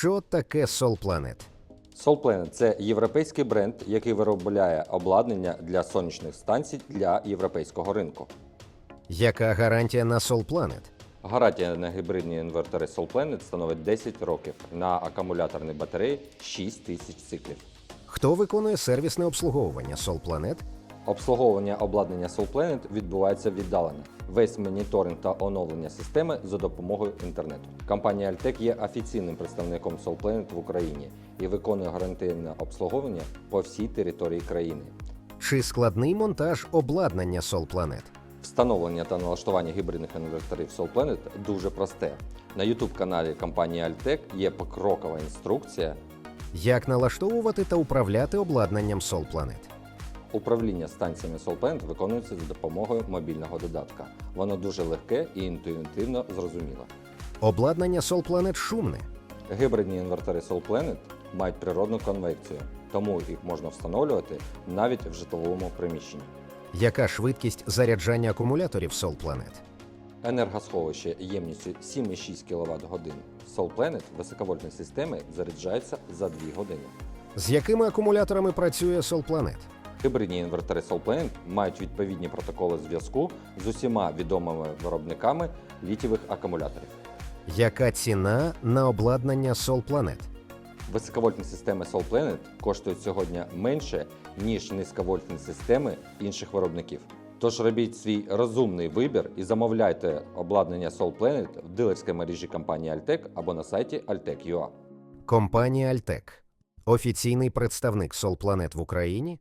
Що таке Sol Planet? SolPlanet – це європейський бренд, який виробляє обладнання для сонячних станцій для європейського ринку. Яка гарантія на Sol Planet? Гарантія на гібридні інвертори SolPlanet становить 10 років, на акумуляторні батареї 6 тисяч циклів. Хто виконує сервісне обслуговування Sol Planet? Обслуговування обладнання SolPlanet відбувається віддалено. Весь моніторинг та оновлення системи за допомогою інтернету. Компанія Altec є офіційним представником SolPlanet в Україні і виконує гарантійне обслуговування по всій території країни. Чи складний монтаж обладнання Sol Planet? Встановлення та налаштування гібридних інверторів SolPlanet дуже просте. На youtube каналі компанії Altec є покрокова інструкція Як налаштовувати та управляти обладнанням Sol Planet? Управління станціями SolPlanet виконується за допомогою мобільного додатка. Воно дуже легке і інтуїтивно зрозуміле. Обладнання Sol Planet шумне. Гібридні інвертори SolPlanet мають природну конвекцію, тому їх можна встановлювати навіть в житловому приміщенні. Яка швидкість заряджання акумуляторів Sol Planet? Енергосховище ємністю 7,6 кВт годин SolPlanet високовольтної системи заряджається за 2 години. З якими акумуляторами працює Sol Planet? Гібридні інвертори SolPlanet мають відповідні протоколи зв'язку з усіма відомими виробниками літієвих акумуляторів. Яка ціна на обладнання Sol Planet? Високовольтні системи SolPlanet коштують сьогодні менше, ніж низьковольтні системи інших виробників. Тож робіть свій розумний вибір і замовляйте обладнання SolPlanet в дилерській мережі компанії Altec або на сайті altec.ua. Компанія Altec. Офіційний представник Sol Planet в Україні